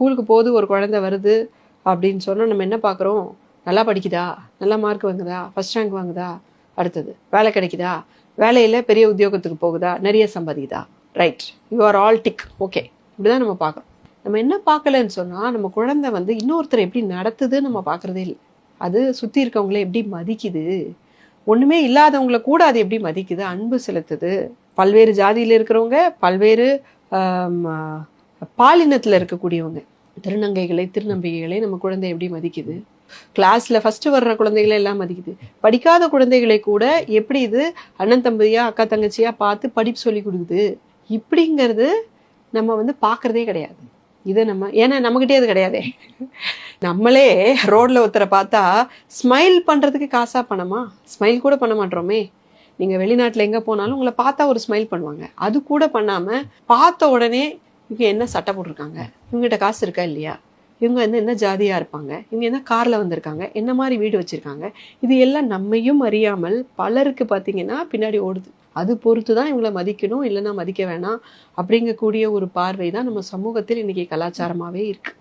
ஸ்கூலுக்கு போகுது ஒரு குழந்தை வருது அப்படின்னு சொன்னால் நம்ம என்ன பார்க்குறோம் நல்லா படிக்குதா? நல்லா மார்க் வாங்குதா? ஃபஸ்ட் ரேங்க் வாங்குதா? அடுத்தது வேலை கிடைக்குதா? வேலையில் பெரிய உத்தியோகத்துக்கு போகுதா? நிறைய சம்பாதிக்குதா? Right you are all tick okay இப்படி தான் நம்ம பார்க்குறோம். நம்ம என்ன பார்க்கலன்னு சொன்னால் நம்ம குழந்தை வந்து இன்னொருத்தர் எப்படி நடத்துதுன்னு நம்ம பார்க்குறதே இல்லை. அது சுற்றி இருக்கவங்கள எப்படி மதிக்குது? ஒன்றுமே இல்லாதவங்கள கூட அது எப்படி மதிக்குது? அன்பு செலுத்துது. பல்வேறு ஜாதியில் இருக்கிறவங்க பல்வேறு பாலினத்தில் இருக்கக்கூடியவங்க. திருநங்கைகளை திருநம்பிகைகளை நம்ம குழந்தை எப்படி மதிக்குது? கிளாஸில் ஃபஸ்ட்டு வர்ற குழந்தைகளை எல்லாம் மதிக்குது. படிக்காத குழந்தைகளை கூட எப்படி இது அண்ணன் தம்பியா அக்கா தங்கச்சியா பார்த்து படிப்பு சொல்லி கொடுக்குது? இப்படிங்கிறது நம்ம வந்து பார்க்கறதே கிடையாது. இதை நம்ம ஏன்னா நம்மகிட்டே அது கிடையாதே. நம்மளே ரோட்ல ஒருத்தரை பார்த்தா ஸ்மைல் பண்றதுக்கு காசா பணமா? ஸ்மைல் கூட பண்ண மாட்டோமே. நீங்க வெளிநாட்டுல எங்க போனாலும் உங்களை பார்த்தா ஒரு ஸ்மைல் பண்ணுவாங்க. அது கூட பண்ணாம பார்த்த உடனே இவங்க என்ன சட்டை போட்டிருக்காங்க? இவங்ககிட்ட காசு இருக்கா இல்லையா? இவங்க வந்து என்ன ஜாதியா இருப்பாங்க? இவங்க என்ன கார்ல வந்திருக்காங்க? என்ன மாதிரி வீடு வச்சிருக்காங்க? இது எல்லாம் நம்மையும் அறியாமல் பலருக்கு பார்த்தீங்கன்னா பின்னாடி ஓடுது. அது பொறுத்து தான் இவங்களை மதிக்கணும் இல்லைன்னா மதிக்க வேணாம் அப்படிங்கக்கூடிய ஒரு பார்வை தான் நம்ம சமூகத்தில் இன்னைக்கு கலாச்சாரமாவே இருக்கு.